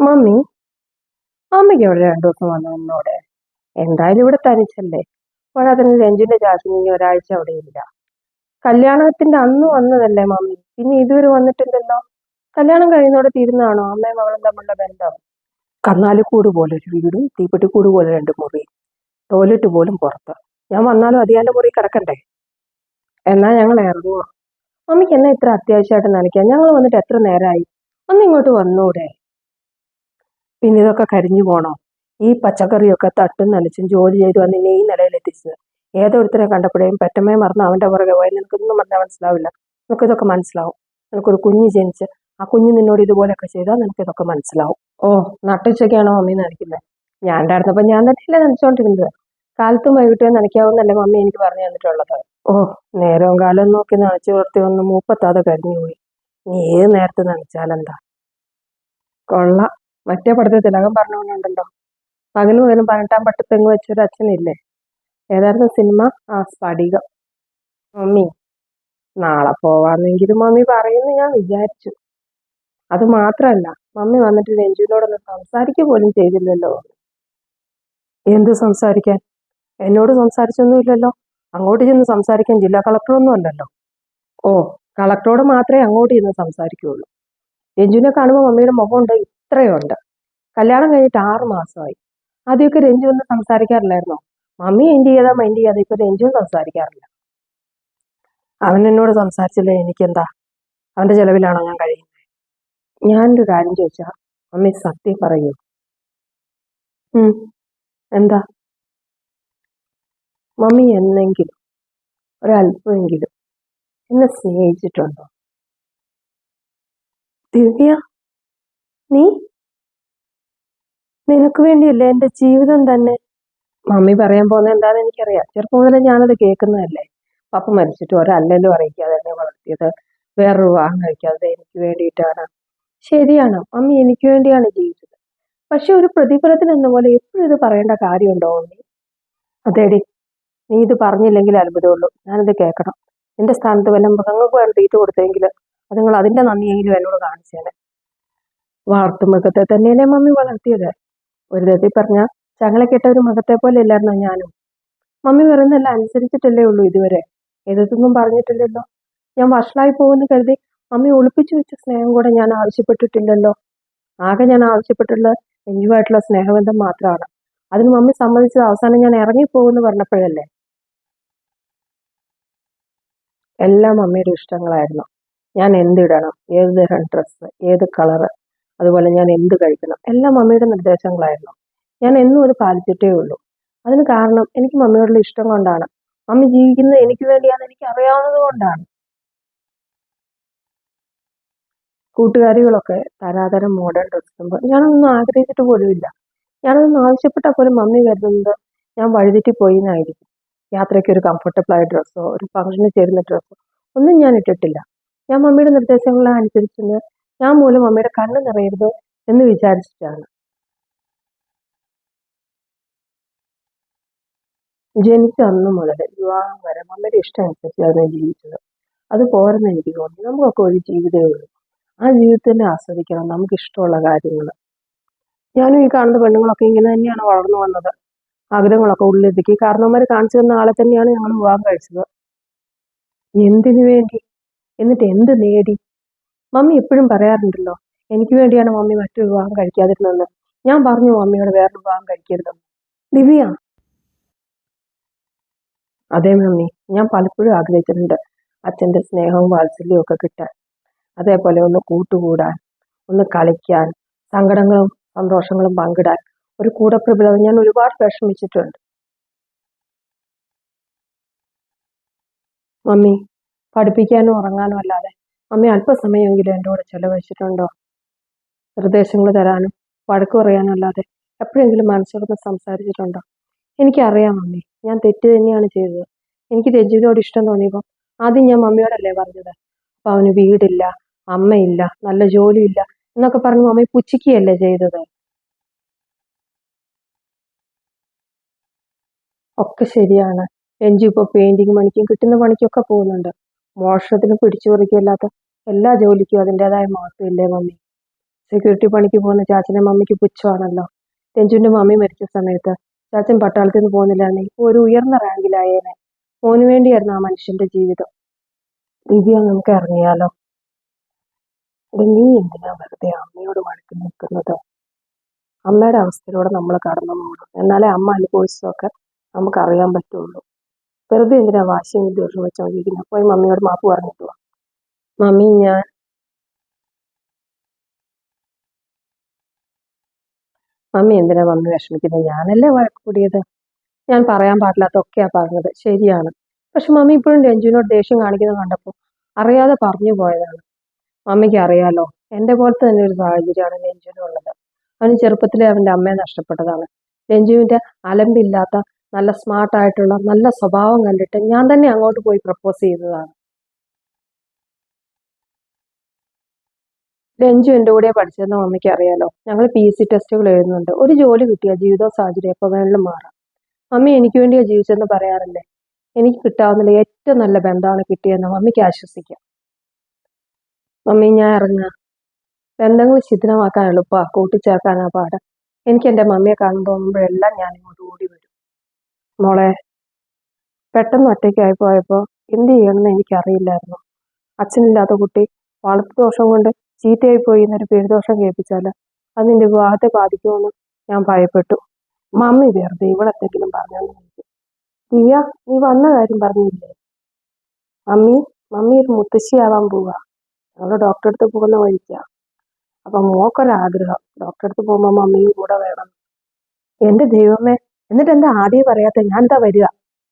Mummy അമ്മയ്ക്ക് ഇവിടെ രണ്ടു ദിവസം വന്നു എന്നോട് എന്തായാലും ഇവിടെ തനിച്ചല്ലേ? പോരാത്തിന് രഞ്ജുന്റെ ഇനി ഒരാഴ്ച അവിടെ ഇല്ല. കല്യാണത്തിന്റെ അന്ന് വന്നതല്ലേ മമ്മി? പിന്നെ ഇതുവരെ വന്നിട്ടില്ലല്ലോ? കല്യാണം കഴിയുന്നോടെ തീരുന്നതാണോ? അമ്മയും മകളും തമ്മിലുള്ള ബന്ധം? കന്നാലിക്കൂട് പോലെ ഒരു വീടും തീപ്പെട്ടിക്കൂട് പോലെ രണ്ട് മുറി. ടോയ്ലറ്റ് പോലും പുറത്ത്. ഞാൻ വന്നാലും അതിയാന്റെ മുറി കിടക്കണ്ടേ? എന്നാ ഞങ്ങൾ ഇറങ്ങുക മമ്മിക്ക് എന്നാ ഇത്ര അത്യാവശ്യമായിട്ട് നനയ്ക്കാം ഞങ്ങൾ വന്നിട്ട് എത്ര നേരമായി? ഒന്ന് ഇങ്ങോട്ട് വന്നൂടെ. പിന്നെ ഇതൊക്കെ കരിഞ്ഞു പോണോ? ഈ പച്ചക്കറിയൊക്കെ തട്ടും നനച്ചും ജോലി ചെയ്തു വന്ന് ഇനി ഈ നിലയിലെത്തിച്ചത്. ഏതൊരുത്തരെ കണ്ടപ്പോഴേയും പെറ്റമ്മയെ മറന്ന് അവന്റെ പുറകെ പോയി. നിനക്കൊന്നും പറഞ്ഞാൽ മനസ്സിലാവില്ല. നിനക്കിതൊക്കെ മനസ്സിലാവും. നിനക്കൊരു കുഞ്ഞ് ജനിച്ച് ആ കുഞ്ഞ് നിന്നോട് ഇതുപോലെയൊക്കെ ചെയ്താൽ നിനക്കിതൊക്കെ മനസ്സിലാവും. ഓ നട്ടുച്ചയ്ക്കാണോ മമ്മി നനയ്ക്കുന്നത് ഞാൻ ഉണ്ടായിരുന്നപ്പോൾ ഞാൻ തന്നെയല്ലേ നനച്ചുകൊണ്ടിരുന്നത് കാലത്തും വൈകിട്ടേ നനയ്ക്കാവുന്നല്ലേ മമ്മി എനിക്ക് പറഞ്ഞു തന്നിട്ടുള്ളത്. ഓ നേരവും കാലം നോക്കി നനച്ചു വളർത്തി ഒന്ന് മൂപ്പത്താതെ കരിഞ്ഞു പോയി. നീ ഏത് നേരത്തെ നനച്ചാലെന്താ കൊള്ളാം. മറ്റേ പടത്തിൽ തിലകം പറഞ്ഞുകൊണ്ടുണ്ടല്ലോ പകൽ മുതൽ പതിനെട്ടാം പട്ടത്തെങ്ങ് വെച്ചൊരു അച്ഛനില്ലേ? ഏതായിരുന്നു സിനിമ? ആ സ്ഫടികം. മമ്മി നാളെ പോവാന്നെങ്കിലും മമ്മി പറയുന്നു ഞാൻ വിചാരിച്ചു. അത് മാത്രമല്ല മമ്മി വന്നിട്ട് രഞ്ജുവിനോടൊന്ന് സംസാരിക്കുക പോലും ചെയ്തില്ലല്ലോ. എന്ത് സംസാരിക്കാൻ? എന്നോട് സംസാരിച്ചൊന്നുമില്ലല്ലോ. അങ്ങോട്ട് ചെന്ന് സംസാരിക്കാൻ ജില്ലാ കളക്ടറൊന്നും അല്ലല്ലോ. ഓ കളക്ടറോട് മാത്രമേ അങ്ങോട്ട് ചെന്ന് സംസാരിക്കുകയുള്ളൂ രഞ്ജുവിനെ കാണുമ്പോൾ മമ്മിയുടെ മുഖമുണ്ട് ഇത്രയുണ്ട്. കല്യാണം കഴിഞ്ഞിട്ട് ആറ് മാസമായി. ആദ്യമൊക്കെ രഞ്ജു ഒന്ന് സംസാരിക്കാറില്ലായിരുന്നോ? മമ്മി എന്റെ ചെയ്താൽ മൈൻഡ് ചെയ്യാതെ ഇപ്പൊ രഞ്ജുവും സംസാരിക്കാറില്ല. അവൻ എന്നോട് സംസാരിച്ചില്ല എനിക്കെന്താ? അവന്റെ ചെലവിലാണോ ഞാൻ കഴിയുന്നത് ഞാനൊരു കാര്യം ചോദിച്ചാ മമ്മി സത്യം പറയൂ. എന്താ? മമ്മി എന്നെങ്കിലും ഒരല്പമെങ്കിലും എന്നെ സ്നേഹിച്ചിട്ടുണ്ടോ? ദിവ്യ? നീ? നിനക്ക് വേണ്ടിയല്ലേ എന്റെ ജീവിതം തന്നെ? മമ്മി പറയാൻ പോകുന്നത് എന്താണെന്ന് എനിക്കറിയാം. ചെറുപ്പം മുതലേ ഞാനത് കേൾക്കുന്നതല്ലേ? പപ്പ മരിച്ചിട്ട് ഒരല്ലല്ലോ അറിയിക്കാതെ എന്നെ വളർത്തിയത്. വേറൊരു വിവാഹം കഴിക്കാതെ എനിക്ക് വേണ്ടിയിട്ടാണ്. ശരിയാണ്. മമ്മി എനിക്ക് വേണ്ടിയാണ് ജീവിച്ചത്. പക്ഷെ ഒരു പ്രതിഫലത്തിന് എന്ന പോലെ എപ്പോഴും ഇത് പറയേണ്ട കാര്യമുണ്ടോ മമ്മി? അതേടി. നീ ഇത് പറഞ്ഞില്ലെങ്കിൽ അത്ഭുതമുള്ളൂ. ഞാനിത് കേൾക്കണം. നിന്റെ സ്ഥാനത്ത് വല്ല മൃഗങ്ങൾക്ക് വേണം തീറ്റ കൊടുത്തെങ്കിൽ അത് നിങ്ങൾ അതിന്റെ നന്ദിയെങ്കിലും എന്നോട് കാണിച്ചേനെ. വളർത്തുമൃഗത്തെ തന്നെയല്ലേ മമ്മി വളർത്തിയത്? ഒരു തരത്തിൽ പറഞ്ഞ ചങ്ങളെ ഒരു മൃഗത്തെ പോലെ ഇല്ലായിരുന്നോ ഞാനും? മമ്മി പറയുന്നതെല്ലാം അനുസരിച്ചിട്ടല്ലേ ഉള്ളൂ ഇതുവരെ. എതിർത്തൊന്നും പറഞ്ഞിട്ടില്ലല്ലോ. ഞാൻ വഷളായി പോകുമെന്ന് കരുതി മമ്മി ഒളിപ്പിച്ചു വെച്ച സ്നേഹം കൂടെ ഞാൻ ആവശ്യപ്പെട്ടിട്ടില്ലല്ലോ. ആകെ ഞാൻ ആവശ്യപ്പെട്ടുള്ള എഞ്ചുമായിട്ടുള്ള സ്നേഹബന്ധം മാത്രമാണ്. അതിന് മമ്മി സമ്മതിച്ചത് അവസാനം ഞാൻ ഇറങ്ങിപ്പോകുമെന്ന് പറഞ്ഞപ്പോഴല്ലേ? എല്ലാം മമ്മിയുടെ ഇഷ്ടങ്ങളായിരുന്നു. ഞാൻ എന്തിടണം ഏത് തരം ഡ്രസ്സ് ഏത് കളറ് അതുപോലെ ഞാൻ എന്ത് കഴിക്കണം? എല്ലാം മമ്മിയുടെ നിർദ്ദേശങ്ങളായിരുന്നു. ഞാൻ എന്നും അത് പാലിച്ചിട്ടേ ഉള്ളൂ. അതിന് കാരണം എനിക്ക് മമ്മിയോടുള്ള ഇഷ്ടം കൊണ്ടാണ്. മമ്മി ജീവിക്കുന്നത് എനിക്ക് വേണ്ടിയാണെന്ന് എനിക്ക് അറിയാവുന്നത് കൊണ്ടാണ്. കൂട്ടുകാരികളൊക്കെ തരാതരം മോഡേൺ ഡ്രസ് ഇടുമ്പോൾ ഞാനൊന്നും ആഗ്രഹിച്ചിട്ട് പോലുമില്ല ഞാനതൊന്നും ആവശ്യപ്പെട്ടാൽ പോലും മമ്മി കരുതുന്നത് ഞാൻ വഴിതെറ്റിപ്പോയി എന്നായിരിക്കും യാത്രയ്ക്ക് ഒരു കംഫർട്ടബിൾ ആയ ഡ്രസ്സോ ഒരു ഫംഗ്ഷന് ചേരുന്ന ഡ്രസ്സോ ഒന്നും ഞാൻ ഇട്ടിട്ടില്ല. ഞാൻ മമ്മിയുടെ നിർദ്ദേശങ്ങളെ അനുസരിച്ചെന്ന് ഞാൻ മൂലം അമ്മയുടെ കണ്ണ് നിറയരുത് എന്ന് വിചാരിച്ചിട്ടാണ്. ജനിച്ച അന്ന് മുതൽ വിവാഹം വരെ അമ്മയുടെ ഇഷ്ടം അനുസരിച്ചാണ് ജീവിച്ചത്. അത് പോരെന്ന് എനിക്ക് തോന്നി. നമുക്കൊക്കെ ഒരു ജീവിതമേ ഉള്ളൂ. ആ ജീവിതത്തിനെ ആസ്വദിക്കണം. നമുക്ക് ഇഷ്ടമുള്ള കാര്യങ്ങൾ. ഞാനും ഈ കാണുന്ന പെണ്ണുങ്ങളൊക്കെ ഇങ്ങനെ തന്നെയാണ് വളർന്നു വന്നത്. ആഗ്രഹങ്ങളൊക്കെ ഉള്ളിലേക്ക് കാരണവന്മാർ കാണിച്ചു തന്ന ആളെ തന്നെയാണ് ഞങ്ങൾ വിവാഹം കഴിച്ചത്. എന്തിനു വേണ്ടി? എന്നിട്ട് എന്ത് നേടി? മമ്മി എപ്പോഴും പറയാറുണ്ടല്ലോ എനിക്ക് വേണ്ടിയാണ് മമ്മി മറ്റൊരു വിവാഹം കഴിക്കാതിരുന്നതെന്ന്. ഞാൻ പറഞ്ഞു മമ്മിയോട് വേറൊരു വിവാഹം കഴിക്കരുതെന്ന്. ദിവ്യ. അതെ മമ്മി ഞാൻ പലപ്പോഴും ആഗ്രഹിച്ചിട്ടുണ്ട് അച്ഛന്റെ സ്നേഹവും വാത്സല്യവും ഒക്കെ കിട്ടാൻ. അതേപോലെ ഒന്ന് കൂട്ടുകൂടാൻ ഒന്ന് കളിക്കാൻ സങ്കടങ്ങളും സന്തോഷങ്ങളും പങ്കിടാൻ. ഒരു കൂടപ്രബലത ഞാൻ ഒരുപാട് വിഷമിച്ചിട്ടുണ്ട്. മമ്മി പഠിപ്പിക്കാനോ ഉറങ്ങാനോ അല്ലാതെ മമ്മി അല്പസമയമെങ്കിലും എന്റെ കൂടെ ചെലവഴിച്ചിട്ടുണ്ടോ? നിർദ്ദേശങ്ങൾ തരാനും വഴക്ക് പറയാനും അല്ലാതെ എപ്പോഴെങ്കിലും മനസ്സിലൊന്ന് സംസാരിച്ചിട്ടുണ്ടോ? എനിക്കറിയാം മമ്മി ഞാൻ തെറ്റ് തന്നെയാണ് ചെയ്തത്. എനിക്ക് രഞ്ജുവിനോട് ഇഷ്ടം തോന്നിയപ്പോൾ ആദ്യം ഞാൻ മമ്മിയോടല്ലേ പറഞ്ഞത്? അപ്പം അവന് വീടില്ല അമ്മയില്ല നല്ല ജോലിയില്ല എന്നൊക്കെ പറഞ്ഞു മമ്മി പുച്ഛിക്കുകയല്ലേ ചെയ്തത്. ഒക്കെ ശരിയാണ്. രഞ്ജു ഇപ്പോൾ പെയിൻറിങ് പണിക്കും കിട്ടുന്ന പണിക്കൊക്കെ പോകുന്നുണ്ട്. മോഷണത്തിന് പിടിച്ചു പറിക്കല്ലാത്ത എല്ലാ ജോലിക്കും അതിന്റെതായ മഹത്വമില്ലേ മമ്മി? സെക്യൂരിറ്റി പണിക്ക് പോകുന്ന ചാച്ചനെ മമ്മിക്ക് പുച്ഛമാണല്ലോ. രഞ്ജുവിന്റെ മമ്മി മരിച്ച സമയത്ത് ചാച്ചൻ പട്ടാളത്തിൽ നിന്ന് പോകുന്നില്ലാന്ന് ഇപ്പോൾ ഒരു ഉയർന്ന റാങ്കിലായേനെ മോന് വേണ്ടിയായിരുന്നു ആ മനുഷ്യന്റെ ജീവിതം. ദിവ്യ നമുക്ക് ഇറങ്ങിയാലോ? നീ എന്തിനാ വെറുതെ അമ്മയോട് വഴക്ക് നിൽക്കുന്നത് അമ്മയുടെ അവസ്ഥയിലൂടെ നമ്മൾ കടന്നു പോകണം എന്നാലേ അമ്മ അനുഭവിച്ചതൊക്കെ നമുക്ക് അറിയാൻ പറ്റുള്ളൂ. വെറുതെ എന്തിനാ വാശിയും ദോഷം വെച്ചോണ്ടിരിക്കുന്നത് പോയി മമ്മിയോട് മാപ്പ് പറഞ്ഞിട്ട് മമ്മി ഞാൻ മമ്മി എന്തിനാ മമ്മി വിഷമിക്കുന്നത് ഞാനല്ലേ വഴക്ക് കൂടിയത് ഞാൻ പറയാൻ പാടില്ലാത്തൊക്കെയാ പറഞ്ഞത്. ശരിയാണ്. പക്ഷെ മമ്മി ഇപ്പോഴും രഞ്ജുവിനോട് ദേഷ്യം കാണിക്കുന്നത് കണ്ടപ്പോൾ അറിയാതെ പറഞ്ഞു പോയതാണ്. മമ്മിക്ക് അറിയാലോ എന്റെ പോലത്തെ തന്നെ ഒരു സാഹചര്യമാണ് രഞ്ജുവിനുള്ളത്. അവന് ചെറുപ്പത്തിലെ അവന്റെ അമ്മയെ നഷ്ടപ്പെട്ടതാണ്. രഞ്ജുവിന്റെ അലമ്പില്ലാത്ത നല്ല സ്മാർട്ട് ആയിട്ടുള്ള നല്ല സ്വഭാവം കണ്ടിട്ട് ഞാൻ തന്നെ അങ്ങോട്ട് പോയി പ്രപ്പോസ് ചെയ്തതാണ്. രഞ്ജു എന്റെ കൂടെ പഠിച്ചതെന്ന് മമ്മിക്ക് അറിയാലോ ഞങ്ങൾ പി എസ് സി ടെസ്റ്റുകൾ എഴുതുന്നുണ്ട്. ഒരു ജോലി കിട്ടിയ ജീവിതവും സാഹചര്യം എപ്പോൾ വേണമെങ്കിലും മാറാം. മമ്മി എനിക്ക് വേണ്ടിയാ ജീവിച്ചതെന്ന് പറയാറില്ലേ? എനിക്ക് കിട്ടാവുന്ന ഏറ്റവും നല്ല ബന്ധമാണ് കിട്ടിയതെന്ന് മമ്മിക്ക് ആശ്വസിക്കാം. മമ്മി ഞാൻ ഇറങ്ങ. ബന്ധങ്ങൾ ശിഥിലമാക്കാൻ എളുപ്പമാണ് കൂട്ടിച്ചേർക്കാനാ പാട്. എനിക്ക് എന്റെ മമ്മിയെ കാണുമ്പോഴെല്ലാം ഞാൻ ഇങ്ങോട്ട് ഓടി വരും. മോളെ പെട്ടെന്ന് ഒറ്റയ്ക്കായി പോയപ്പോൾ എന്ത് ചെയ്യണമെന്ന് എനിക്കറിയില്ലായിരുന്നു. അച്ഛനില്ലാത്ത കുട്ടി വളർത്തു ദോഷം കൊണ്ട് ചീത്തയായി പോയി എന്നൊരു പേരുദോഷം കേൾപ്പിച്ചാൽ അത് നിന്റെ വിവാഹത്തെ ബാധിക്കുമെന്ന് ഞാൻ ഭയപ്പെട്ടു. മമ്മി വെറുതെ ഇവളെന്തെങ്കിലും എന്തെങ്കിലും എനിക്ക് ദിയ നീ വന്ന കാര്യം പറഞ്ഞില്ലേ? മമ്മി മമ്മി ഒരു മുത്തശ്ശിയാവാൻ പോവാ. ഞങ്ങൾ ഡോക്ടറെ അടുത്ത് പോകുന്ന വഴിക്കാ. അപ്പൊ മോക്കൊരാഗ്രഹം. ഡോക്ടറെ അടുത്ത് പോകുമ്പോൾ മമ്മിയും കൂടെ വേണം. എന്റെ ദൈവമേ എന്നിട്ട് എന്താ ആദ്യം പറയാത്ത? ഞാൻ എന്താ വരിക?